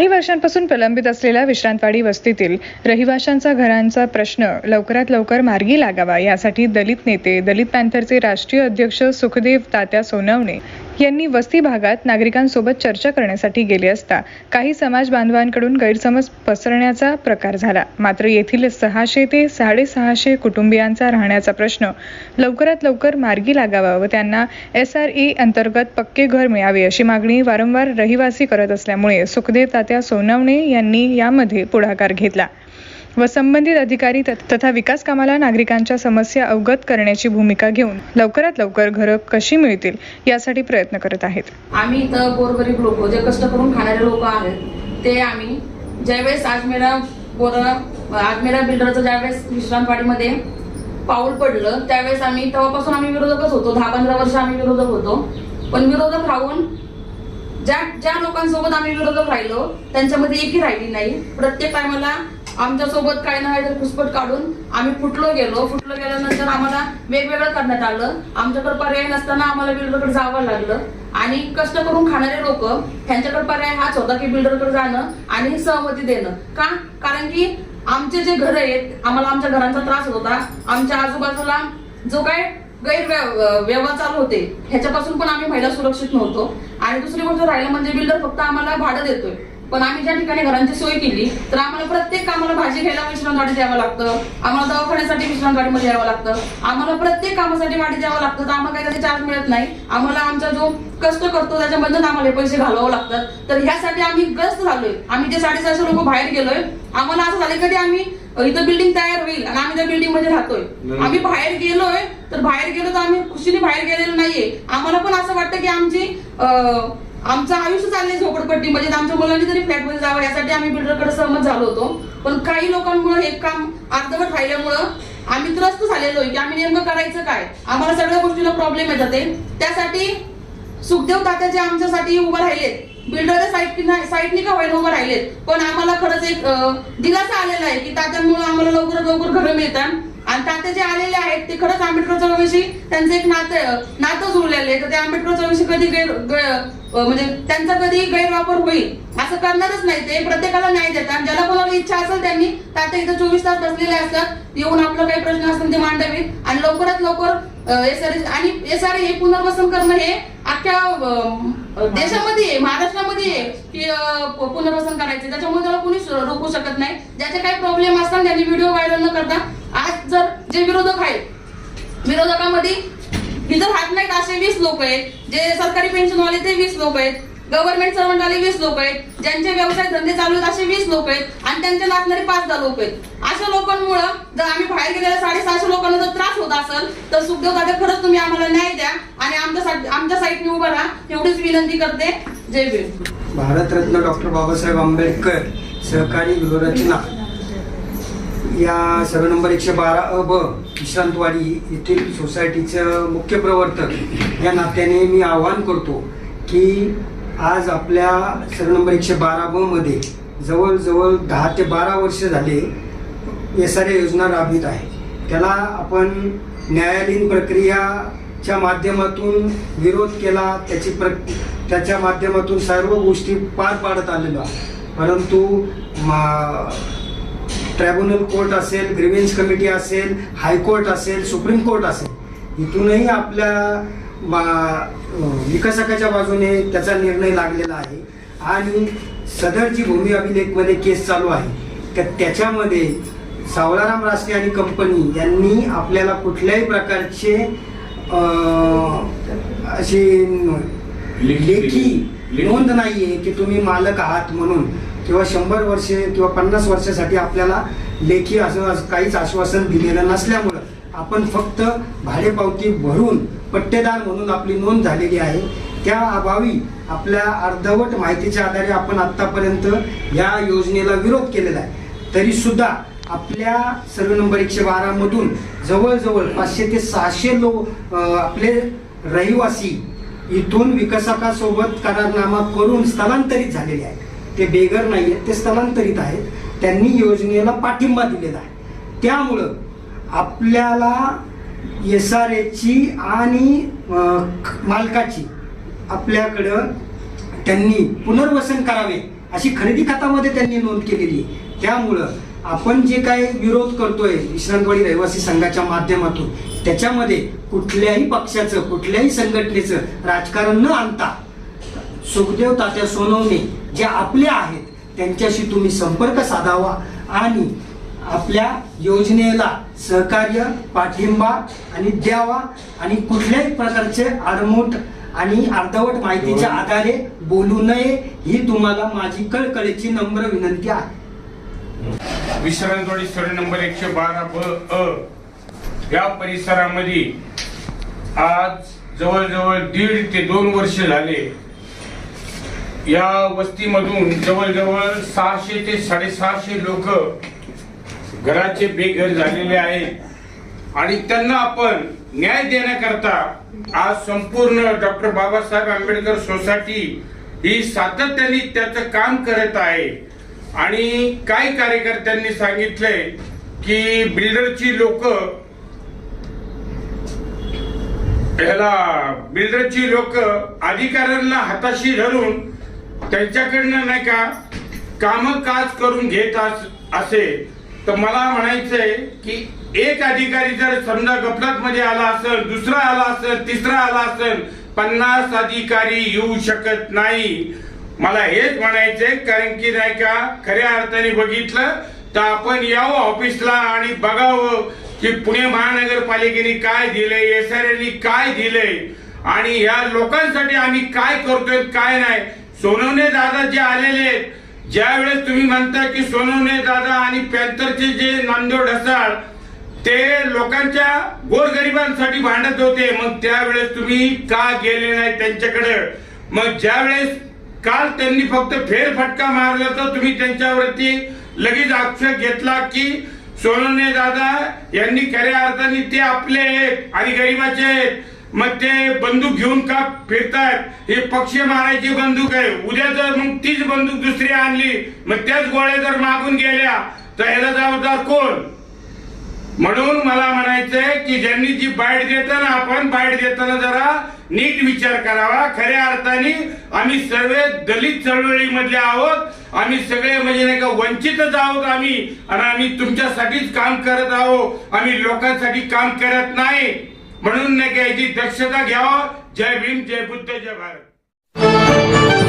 काही वर्षांपासून प्रलंबित असलेल्या विश्रांतवाडी वस्तीतील रहिवाशांचा घरांचा प्रश्न लवकरात लवकर मार्गी लागावा यासाठी दलित नेते दलित पॅन्थरचे राष्ट्रीय अध्यक्ष सुखदेव तात्या सोनवणे यांनी वस्ती भागात नागरिकांसोबत चर्चा करण्यासाठी गेले असता काही समाज बांधवांकडून गैरसमज पसरण्याचा प्रकार झाला. मात्र येथील सहाशे ते साडेसहाशे कुटुंबियांचा राहण्याचा प्रश्न लवकरात लवकर मार्गी लागावा व त्यांना एस आर ई अंतर्गत पक्के घर मिळावे अशी मागणी वारंवार रहिवासी करत असल्यामुळे सुखदेव तात्या सोनवणे यांनी यामध्ये पुढाकार घेतला. व संबंधित अधिकारी तथा विकास कामाला नागरिकांच्या समस्या अवगत करण्याची भूमिका घेऊन लवकरात लवकर घरं कशी मिळतील यासाठी प्रयत्न करत आहेत. आम्ही इथं गोरगरीब लोक जे कष्ट करून खाणारे लोक आहेत ते आम्ही ज्यावेळेस आजमेरा बोर आजमेरा बिल्डरचं ज्यावेळेस विश्रामपाडीमध्ये पाऊल पडलं त्यावेळेस आम्ही तेव्हापासून आम्ही विरोधकच होतो. दहा पंधरा वर्ष आम्ही विरोधक होतो. पण विरोधक राहून ज्या ज्या लोकांसोबत आम्ही विरोधक राहिलो त्यांच्यामध्ये एकही राहिली नाही. प्रत्येक टायमाला आमच्यासोबत काही ना काहीतरी घुसपट काढून आम्ही फुटलो गेलो. फुटलो गेल्यानंतर आम्हाला वेगवेगळं करण्यात आलं. आमच्याकडे पर्याय नसताना आम्हाला बिल्डरकडे जावं लागलं. आणि कष्ट करून खाणारे लोक त्यांच्याकडे पर्याय हाच होता की बिल्डरकडे जाणं आणि सहमती देणं. का? कारण की आमचे जे घर आहेत आम्हाला आमच्या घरांचा त्रास होत होता. आमच्या आजूबाजूला जो काय गैरव्यवहार चालू होते ह्याच्यापासून पण आम्ही महिला सुरक्षित नव्हतो. आणि दुसरी गोष्ट राहिलं म्हणजे बिल्डर फक्त आम्हाला भाडं देतोय. पण आम्ही ज्या ठिकाणी घरांची सोय केली तर आम्हाला प्रत्येक कामाला भाजी घ्यायला विश्रांतवाडी द्यावं लागतं. आम्हाला दवाखान्यासाठी विश्रांतवाडीमध्ये यावं लागतं. आम्हाला प्रत्येक कामासाठी वाटी द्यावं लागतं. तर आम्हाला काही त्याचे चार्ज मिळत नाही. आम्हाला आमचा जो कष्ट करतो त्याच्याबद्दल आम्हाला हे पैसे घालावं लागतात. तर ह्यासाठी आम्ही ग्रस्त झालोय. आम्ही जे साडेसहाशे लोक बाहेर गेलोय आम्हाला असं झालं कधी आम्ही इथं बिल्डिंग तयार होईल आणि आम्ही त्या बिल्डिंगमध्ये राहतोय. आम्ही बाहेर गेलोय तर बाहेर गेलो तर आम्ही खुशीने बाहेर गेलेलो नाहीये. आम्हाला पण असं वाटतं की आमची आमचं आयुष्य चाललंय झोपडपट्टी. म्हणजे आमच्या मुलांनी तरी फ्लॅटमध्ये जावं यासाठी आम्ही बिल्डरकडे सहमत झालो होतो. पण काही लोकांमुळे हे काम अर्धवट राहिल्यामुळं आम्ही त्रस्त झालेलो आहे की आम्ही नेमकं करायचं काय? आम्हाला सगळ्या गोष्टीला प्रॉब्लेम येतात त्यासाठी सुखदेव तात्या जे आमच्यासाठी उभं राहिलेत बिल्डरच्या साईड साईडनी का व्हायला उभं राहिलेत. पण आम्हाला खरंच एक दिलासा आलेला आहे की तात्यांमुळे आम्हाला लवकरात लवकर घरं मिळतात. आणि तात्या जे आलेले आहेत ते खरंच आंबेडकर चळवळीशी त्यांचं एक नातं नातं जुळलेलं आहे. तर ते आंबेडकर चळवळीशी कधी गैर म्हणजे त्यांचा कधी गैरवापर होईल असं करणारच नाही. ते प्रत्येकाला न्याय देतात. ज्याला कोणाला इच्छा असेल त्यांनी तात्या इथं चोवीस तास बसलेले असतात. येऊन आपलं काही प्रश्न असतील ते मांडावेत. आणि लवकरात लवकर एस आणि एस हे पुनर्वसन करणं हे अख्ख्या देशामध्ये आहे, महाराष्ट्रामध्ये आहे की पुनर्वसन करायचे. त्याच्यामुळे त्याला कोणीच रोखू शकत नाही. ज्याचे काही प्रॉब्लेम असतात त्यांनी व्हिडिओ व्हायरल न करता आज जर जे विरोधक आहेत विरोधकामध्ये इतर हात नाहीत असे वीस लोक आहेत जे सरकारी पेन्शन वाले ते वीस लोक आहेत गव्हर्नमेंट सर्वंट वीस लोक आहेत ज्यांचे व्यवसाय धंदे चालू आहेत असे वीस लोक आहेत आणि त्यांचे लागणारे पाच दहा लोक आहेत. अशा लोकांमुळं जर आम्ही बाहेर गेलेल्या साडेसहाशे लोकांना जर त्रास होत असेल तर सुखदेव दादा खरंच तुम्ही आम्हाला न्याय द्या आणि आमच्या आमच्या साईडने उभं राहा. एवढीच विनंती करते. जय भीम. भारतरत्न डॉक्टर बाबासाहेब आंबेडकर सहकारी गृहरचना या सर्व नंबर एकशे बारा अ ब विश्रांतवाडी येथील सोसायटीचं मुख्य प्रवर्तक या नात्याने मी आवाहन करतो की आज आपल्या सर्व नंबर एकशे बारा ब मध्ये जवळजवळ दहा ते बारा वर्ष झाले एस आर योजना राबवित आहे. त्याला आपण न्यायालयीन प्रक्रियाच्या माध्यमातून विरोध केला त्याची प्र त्याच्या माध्यमातून सर्व गोष्टी पार पाडत आलेलो आहे परंतु मा- ट्रायब्युनल कोर्ट असेल ग्रीवेन्स कमिटी असेल हायकोर्ट असेल सुप्रीम कोर्ट असेल इथूनही आपल्या मा- विकासकाच्या बाजूने त्याचा निर्णय लागलेला आहे. आणि सदर जी भूमी अभिलेखमध्ये केस चालू आहे तर त्याच्यामध्ये सावळाराम रासने आणि कंपनी यांनी आपल्याला कुठल्याही प्रकारचे अशी लेखी नोंद नाहीये की तुम्ही मालक आहात म्हणून. किंवा शंभर वर्षे किंवा पन्नास वर्षासाठी आपल्याला लेखी असं काहीच आश्वासन दिलेलं नसल्यामुळं आपण फक्त भाडेपावती भरून पट्टेदार म्हणून आपली नोंद झालेली आहे. त्या अभावी आपल्या अर्धवट माहितीच्या आधारे आपण आत्तापर्यंत या योजनेला विरोध केलेला आहे. तरीसुद्धा आपल्या सर्व नंबर एकशे बारामधून जवळजवळ पाचशे ते सहाशे लोक आपले रहिवासी इथून विकासकासोबत करारनामा करून स्थलांतरित झालेले आहेत. ते बेघर नाही आहेत ते स्थलांतरित आहेत. त्यांनी योजनेला पाठिंबा दिलेला आहे. त्यामुळं आपल्याला एस आर एची आणि मालकाची आपल्याकडं त्यांनी पुनर्वसन करावे अशी खरेदी खात्यामध्ये त्यांनी नोंद केलेली त्यामुळं आपण जे काय विरोध करतोय विश्रांतवाडी रहिवासी संघाच्या माध्यमातून त्याच्यामध्ये कुठल्याही पक्षाचं कुठल्याही संघटनेचं राजकारण न आणता सुखदेव तात्या सोनवणे जे आपले आहेत त्यांच्याशी तुम्ही संपर्क साधावा आणि आपल्या योजनेला सहकार्य पाठिंबा आणि द्यावा आणि कुठल्याही प्रकारचे आडमोठ आणि अर्धवट माहितीच्या आधारे बोलू नये ही तुम्हाला माझी कळकळीची नम्र विनंती आहे. विश्रांतवाडी सर्वे नंबर एकशे बारा ब अ या परिसरामध्ये आज जवळजवळ दीड ते दोन वर्ष झाले. या वस्तीमधून जवळजवळ सहाशे ते साडेसहाशे लोक घराचे बेघर झालेले आहेत. आणि त्यांना आपण न्याय देण्याकरता आज संपूर्ण डॉक्टर बाबासाहेब आंबेडकर सोसायटी ही सातत्याने त्याचं काम करत आहे. आणि काही कार्यकर्त्यांनी सांगितलंय की बिल्डरची लोक ह्याला बिल्डरची लोक अधिकाऱ्यांना हाताशी धरून त्यांच्याकडनं नाही का काम काज करून घेत अस- असे. तर मला म्हणायचंय की एक अधिकारी जर समजा गफलत मध्ये आला असेल दुसरा आला असेल तिसरा आला असेल पन्नास अधिकारी येऊ शकत नाही. मला हेच म्हणायचंय कारण की नाही का खऱ्या अर्थाने बघितलं तर आपण यावं ऑफिसला आणि बघावं की पुणे महानगरपालिकेने काय दिलंय एस आर काय दिलंय आणि या लोकांसाठी आम्ही काय करतोय काय नाही. सोनवणे दादा जे आलेले आहेत ज्या वेळेस तुम्ही म्हणता की सोनवणे दादा आणि पॅन्थरचे जे नामदेव ढसाळ ते लोकांच्या गोरगरिबांसाठी भांडत होते. मग त्यावेळेस तुम्ही का गेले नाही त्यांच्याकडे? मग ज्या वेळेस काल त्यांनी फक्त फेरफटका मारला तर तुम्ही त्यांच्यावरती लगेच आक्षेप घेतला की सोनवणे दादा यांनी खऱ्या अर्थाने ते आपले आहेत आणि गरिबाचे आहेत. मग ते बंदूक घेऊन का फिरतायत? हे पक्ष मारायची बंदूक आहे. उद्या जर मग तीच बंदूक दुसरी आणली मग त्याच गोळ्या जर मागून गेल्या तर याला जबाबदार कोण? म्हणून मला म्हणायचंय की ज्यांनी जी बाईट देताना आपण बाईट देताना जरा नीट विचार करावा. खऱ्या अर्थाने आम्ही सर्व दलित चळवळीमधले आहोत. आम्ही सगळे म्हणजे नाही का वंचितच आहोत आम्ही. आणि आम्ही तुमच्यासाठीच काम करत आहोत. आम्ही लोकांसाठी काम करत नाही. म्हणून नाही याची दक्षता घ्यावं. जय भीम जय बुद्ध जय भारत.